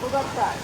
புகழ்த்தாய்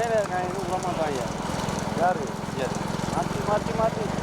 Nereye kaynıyor? Uğraman dayı. Yarı. Yes. Mati mati mati.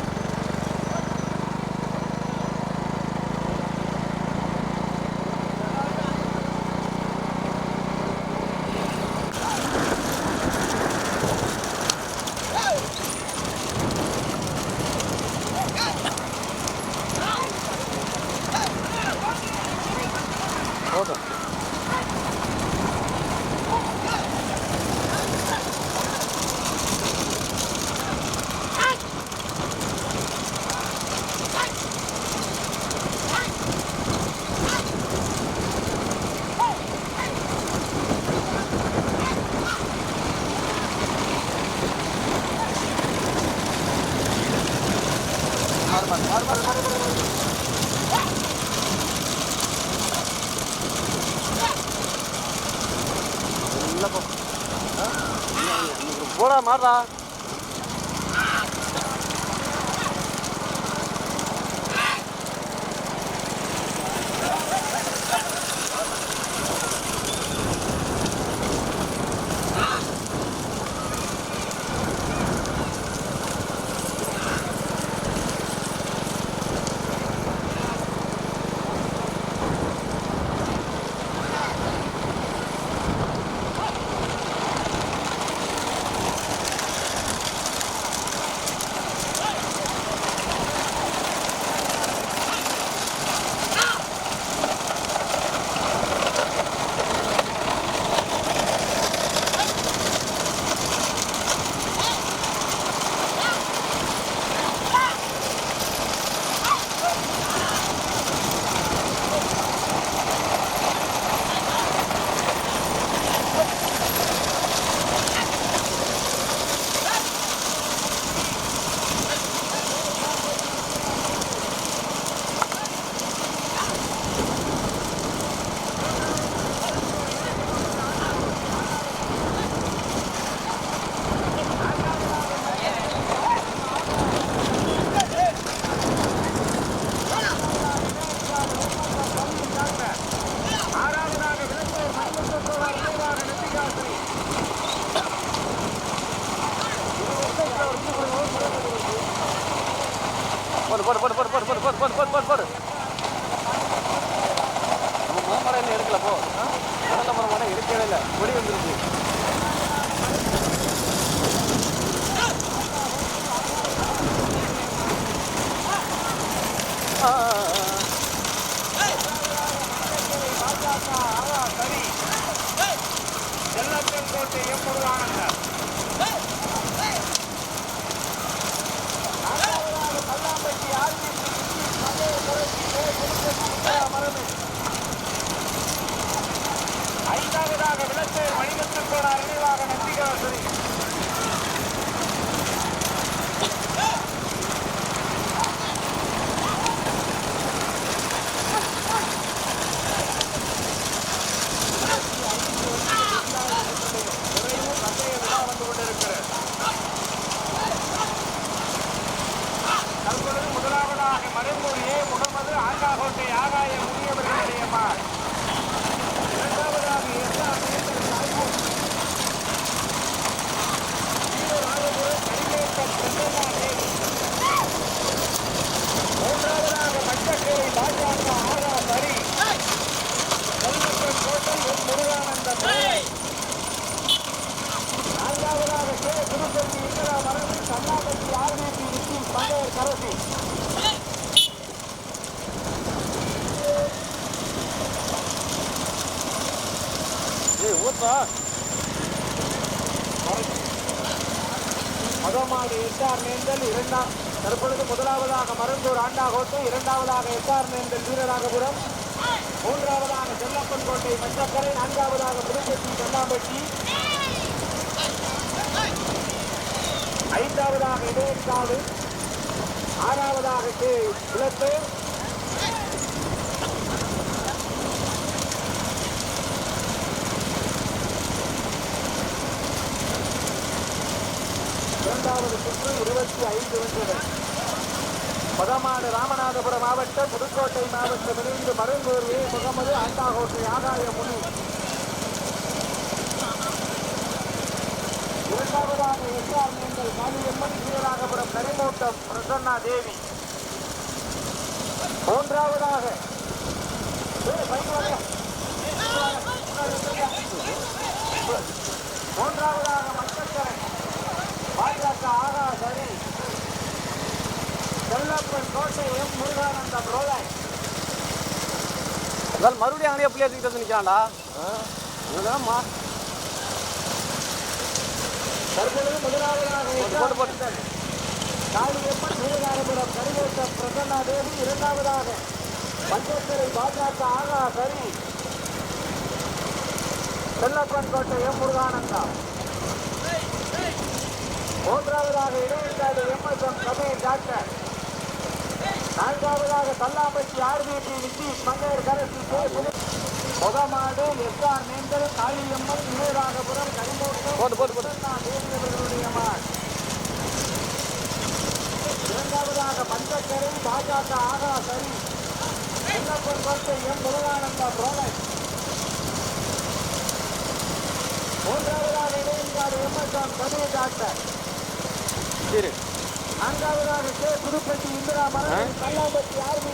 போடு போடு போடு போடு போடு. மரம் எடுக்கல போ. மரம் இருக்கவே இல்லை. கொடி வந்துருக்கு செல்லப்பன் கோட்டை மஞ்சக்கரை நான்காவதாக புதுப்பட்டி கண்ணாம்பட்டி. ஐந்தாவதாக இடையற்காடு ஆறாவதாக கே. குளத்து இரண்டாவது சுற்று இருபத்தி ஐந்து வென்றது பதமாடு ராமநாதபுரம் மாவட்டம் புதுக்கோட்டை மாவட்டம் இணைந்து மருங்கூர் ஏ. முகமது அண்டாகோட்டை ஆதாய முனி. இரண்டாவதாக எஸ்ஆர் நீங்கள் காளியம்மன் வீரராகபுரம் கரிமூட்டம் பிரசன்னா தேவி. மூன்றாவதாக மூன்றாவதாக மக்கள் பாஜக ஆகா செல்லப்பன் கோட்டை எம் முருகானந்தம் ரோலாய் அதால் மறுபடியும் அங்கேயே பிள்ளைய தூக்கிட்டு வந்து நிற்காண்டா இதுதான்மா தற்பொழுது முதலாவதாக போட்டு. காளியம்மன் வீரநாதபுரம் கரிவேட்டம் பிரசன்னா தேவி இரண்டாவதாக. மஞ்சக்கரை பாஜக ஆகா சரி செல்லப்பன் கோட்டை எம் முருகானந்தம். மூன்றாவதாக இடையங்காடு எம்எஸ்எம் டாக்டர். நான்காவதாக தல்லாம்பட்டி ஆர்பிடி நிதிஷ் மங்கையர் கரசி கே. புது- முகமாடு எஸ்ஆர் நேந்தல் காளியம்மன் அவர்களுடைய மாட். இரண்டாவதாக மஞ்சக்கரை பாஜக ஆகா சரி சின்னப்பன் கோட்டை எம். முருகானந்தா புரோலட் மூன்றாவதாக இடையங்காடு எம்எஸ்எம் கபீர் டாக்டர் சரி. நான்காவதாக புதுப்பட்டி இந்திரா மரணம். கல்லாம்பட்டி ஆர்மி.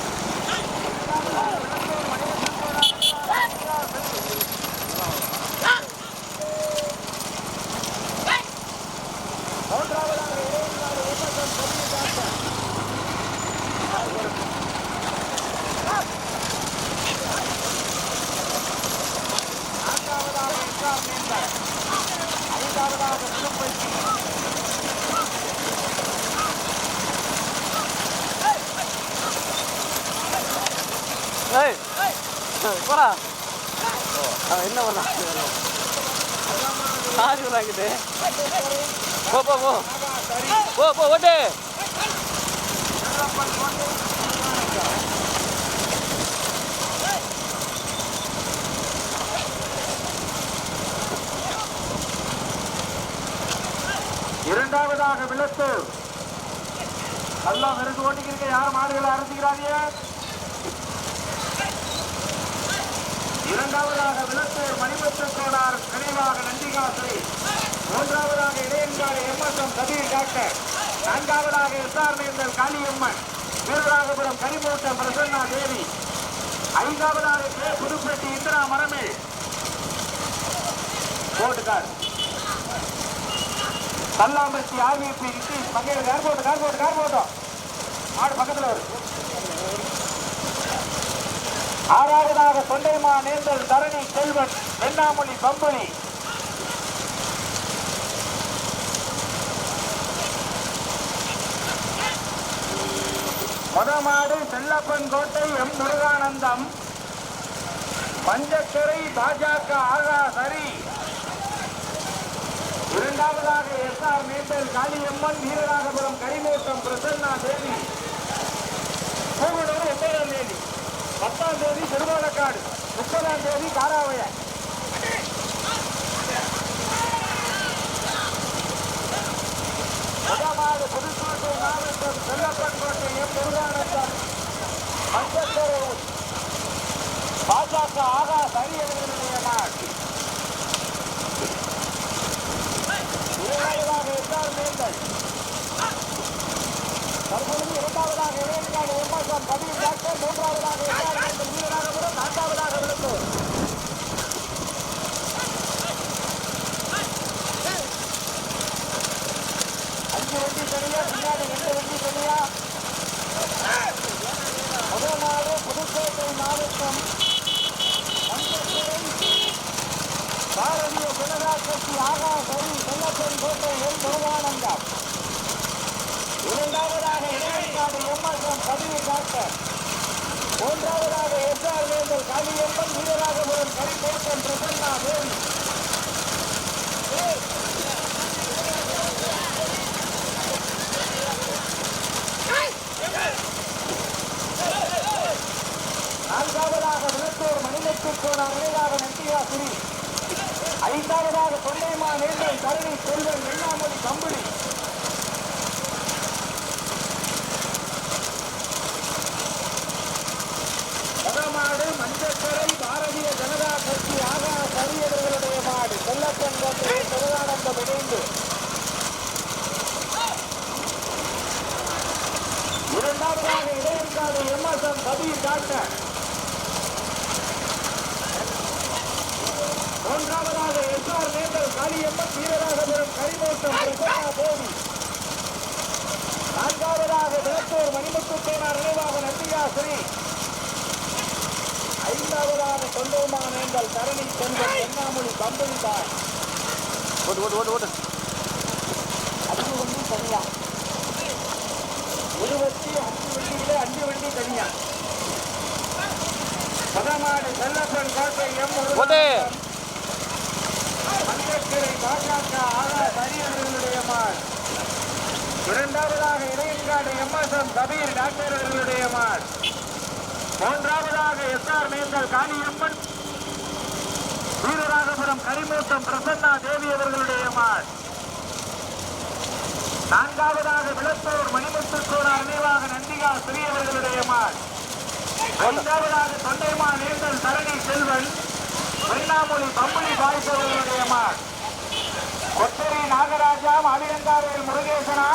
ஏய் போடா அவன் வாங்கிட்டு போ போ போ போ போ ஓட்டு இரண்டாவதாக விளக்கு எல்லாம் விருது ஓட்டிக்கிறீங்க யாரும் மாடுகளை அறுத்துக்கிறாங்க இரண்டாவதாக விளத்தூர் மணிமுத்து கோடார் நினைவாக நந்திகாசிரி மூன்றாவதாக இளையன்காடு எம்எஸ்எம் கபீர் டாக்டர். நான்காவதாக எஸ்ஆர் காளியம்மன். வீரராகபுரம் கரிமூட்டம் பிரசன்னா தேவி. ஐந்தாவதாக கே புதுப்பட்டி இந்திரா மரமே போட்டுக்கார். கல்லாம்பட்டி ஆர்விபி நிதிஷ் பங்கையில் கார் போட்டு கார் போட்டோ கார் போட்டோ. மாடு பக்கத்தில் வரும். ஆறாவதாக தொண்டைமா நேந்தல் தரணி செல்வன் வெண்ணாமொழி பம்புலி. மொதமாடு செல்லப்பன் கோட்டை எம் முருகானந்தம். பஞ்சக்கரை பாஜக ஆகா சரி. இரண்டாவதாக எஸ் ஆர் மேம்பல் காளியம்மன் வீரராகபுரம் கரிமோட்டம் பிரசன்னா தேவி. பத்தாம் தேதி திருவாலக்காடு முப்பதாம் தேதி காராவய முதமாடு புதுக்கோட்டை மாவட்டம் செல்லப்பன்கோட்டை எம் முருகானந்தம் பாஜக ஆகா சரி நாள் இரண்டாவதாக தற்பொழுது இரண்டாவதாக இளைஞர்கள் எம்எஸ்எம் கபீர் டாக்டர் மூன்றாவதாக எஸ்ஆர் மேம்பல் நான்காவதாக விழுந்தூர் அஞ்சு வண்டி தனியா பின்னாடி ரெண்டு வண்டி தனியா முதல் நாடு புதுக்கோட்டை மாவட்டம் பாரதிய ஜனதா கட்சி ஆகா சரி செல்லப்பன் கோட்டை எல் முருகானந்தம் இரண்டாவதாக இளைஞர்காடு எம்எஸ்எம் பதிவு டாக்டர் மூன்றாவதாக எஸ்ஆர் வேந்தல் காளியம்மன் வீரராகபுரம் கரிக்கோட்டம் பிரசன்னா தேவி நான்காவதாக விளத்தூர் மணிலத்து கோணம் நினைவாக நந்தியாசிரி ஐந்தாவதாக தொண்டைமா நேர்ந்தல் தரணி செல்வன் வெண்ணாமொழி கம்பளி முதமாடு மஞ்சக்கரை பாரதிய ஜனதா கட்சி ஆகா மாடு செல்லப்பன் திருவானந்தம் இணைந்து. இரண்டாவதாக Idaiyankadu MSM Kabir doctor SR Nendal Kaliamman Veeraraghavapuram Karimottam Prasanna Devi நான்காவதாக விளத்தூர் மணிமுத்து தேனார் நினைவாக நந்தியாசிரி ஐந்தாவதாக தொண்டோமா நேந்தல் தரணி செல்வன் எண்ணாமொழி கம்பளி தாய். அஞ்சு வண்டி தனியா. இருபத்தி அஞ்சு வண்டியில அஞ்சு வண்டி தனியா. பதமாடு செல்லப்பன் கோட்டை எம் ஓட்டு. மஞ்சக்கரை பாஜக ஆகா சரியவர்களுடைய மாள் இளையங்காடு எம்எஸ்எம் கபீர் டாக்டர் அவர்களுடைய மாடு மூன்றாவதாக எஸ்ஆர் நேந்தல் காளியம்மன் வீரராகபுரம் கரிமூத்தம் பிரசன்னா தேவி அவர்களுடைய மாடு நான்காவதாக விளத்தூர் மணிமுத்து நினைவாக நந்திகா ஸ்ரீ அவர்களுடைய மாடு ஐந்தாவதாக தொண்டைமா நேந்தல் தரணி செல்வன். வெண்ணாமொழி பம்புளி பாய்ஸ் அவர்களுடைய கொத்தரி நாகராஜா மாவிலங்காவேல் முருகேசனா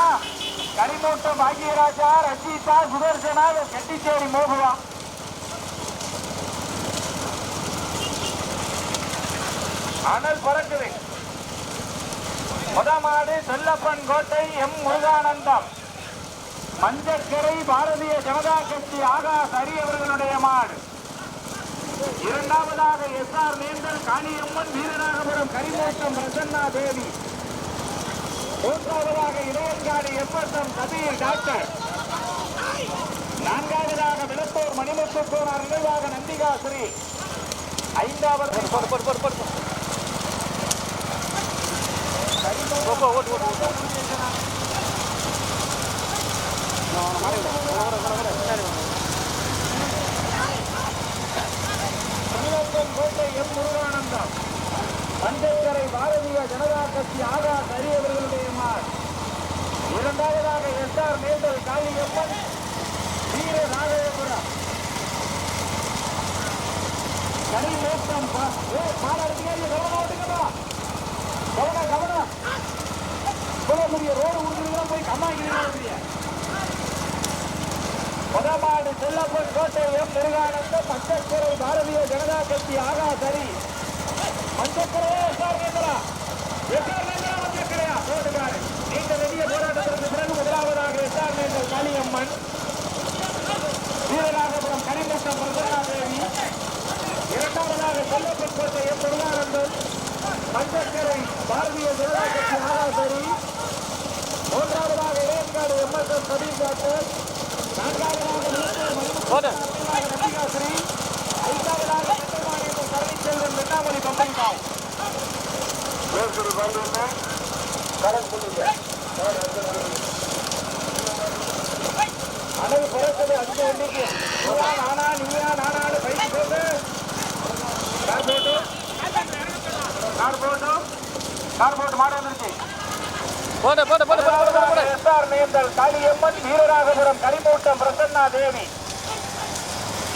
கரிமூட்டம் பாக்கியராஜா ரஜிதா சுதர்சனா கெட்டிச்சேரி மோகுவா. அனல் பறக்குது. முதமாடு செல்லப்பன் கோட்டை எம் முருகானந்தம். மஞ்சக்கரை பாரதிய ஜனதா கட்சி ஆகாஷ் அரியவர்களுடைய மாடு. இரண்டாவதாக எஸ் ஆர் நேந்தல் காளியம்மன் வீரராகபுரம் கரிமூட்டம் பிரசன்னா தேவி. மூன்றாவதாக இளையங்காடு எம்எஸ்எம் கபீர் டாக்டர். நான்காவதாக விளத்தூர் மணிமுத்து கோனார் நினைவாக நந்திகா ஸ்ரீ. ஐந்தாவது ஓட்டு ஓட்டு ஓட்டு நான் அவனை மறைவிட வர வர வர பின்னாடி வா. தமிழகம் கோட்டை எம் முருகானந்தம். மஞ்சக்கரை பாரதிய ஜனதா கட்சி ஆகாஷ் ஹரி அவர்களுடைய மார். இரண்டாவதாக எஸ் ஆர் நேந்தல் காளியம்மன் வீர நாகேபுரம். கரிமூட்டம் மாநாடுக்கு கவனம் ஓட்டுங்கப்பா கவனம் கவனம். இவ்வளவு பெரிய ரோடு உருதுலாம் போய் கம்மாக்கிறீங்க முதமாடு செல்லப்பன் கோட்டை எம் முருகானந்தம் மஞ்சக்கரை பாரதிய ஜனதா கட்சி ஆகா சரி மஞ்சக்கரையா எஸ்ஆர் நேந்திரா எஸ்ஆர் நேந்திரா மஞ்சக்கரையா போட்டுக்காரு. நீண்ட நெடிய போராட்டத்திற்கு பிறகு முதலாவதாக எஸ்ஆர் நேந்தல் காளியம்மன். வீரராகபுரம் கரிமுட்டம் பிரசன்னா இரண்டாவதாக செல்லப்பன் கோட்டை எம் முருகானந்தம் மஞ்சக்கரை பாரதிய ஜனதா கட்சி ஆகாஷ் மூன்றாவதாக சதீஷ் டாக்டர். நான்காவதாக விழுப்புரம் மணிமுத்து போடு நந்திகாஸ்ரீ ஐந்தாவதாக கட்டமானியம் கரணி செல்வன் வெண்ணாமொழி பம்பைக்காய் அனல் பிறக்குது அஞ்சு வண்டிக்கு நீயா நானா நீயா நானானு பைக் போட்டு கார் போட்டு கார் போட்டு கார் போட்டு மாடு வந்துருச்சு போட போட போட போட போட போடு எஸ்ஆர் நேந்தல் காளியம்மன் வீரராகபுரம் கரிமூட்டம் பிரசன்னா தேவி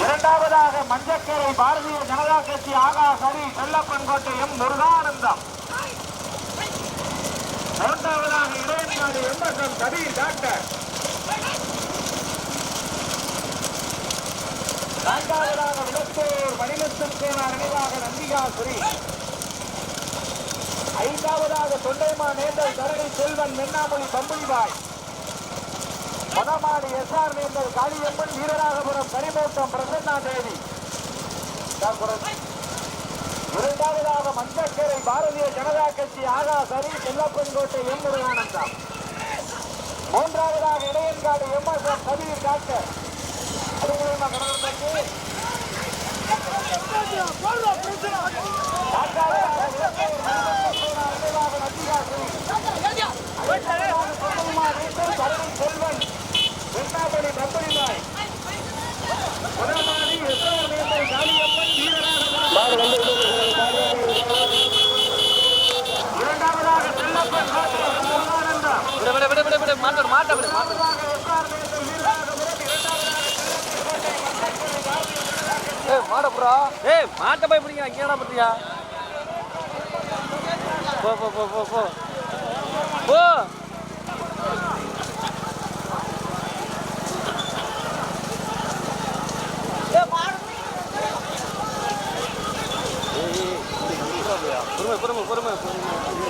இரண்டாவதாக மஞ்சக்கரை பாரதிய ஜனதா கட்சி ஆகாஷ் ஹரி செல்லப்பன் கோட்டை எம் முருகானந்தம். மூன்றாவதாக இளையன்காடு எம்எஸ்எம் கபீர் டாக்டர். நான்காவதாக விளத்தூர் மணிமுத்தும் சேனா நினைவாக நந்திகா ஐந்தாவதாக தொண்டைமா நேந்தல் கருணை செல்வன் மென்னாமொழி பம்புலிபாய் மணமாடி எஸ்ஆர் நேந்தல் காளியம்மன் வீரராகபுரம் கரிமூட்டம் பிரசன்னா தேவி. இரண்டாவதாக மஞ்சக்கரை பாரதிய ஜனதா கட்சி ஆகாஷ் சரி செல்லப்பன்கோட்டை எம் முருகானந்தா. மூன்றாவதாக Idaiyankadu M S M Kabir doctor அது மூலமா நான்காவதாக விளக்கூர் மணிமுத்து சோழர் நினைவாக நந்திகா ஸ்ரீ செல்வன் வெண்ணாபடி பம்பரிமாய் முதலாளி எஸ்ஆர் நேந்தல் காளியம்மன் வீரராகபுரம் இரண்டாவதாக செல்லப்பன் கோட்டை முருகானந்தம் விடு விடு விடு விடு விடு மாட்ட மாட்ட விடு மாட்ட மூன்றாவதாக எஸ்ஆர் நேந்தல் வீரராகபுரம் இரண்டாவதாக ஏய் மாட ப்ரோ ஏய் மாட்ட போய் பிடிங்க அங்கேடா பண்ணுறியா போ போ போ போ போ போ பொறுமை பொறுமை பொறுமை பொறுமை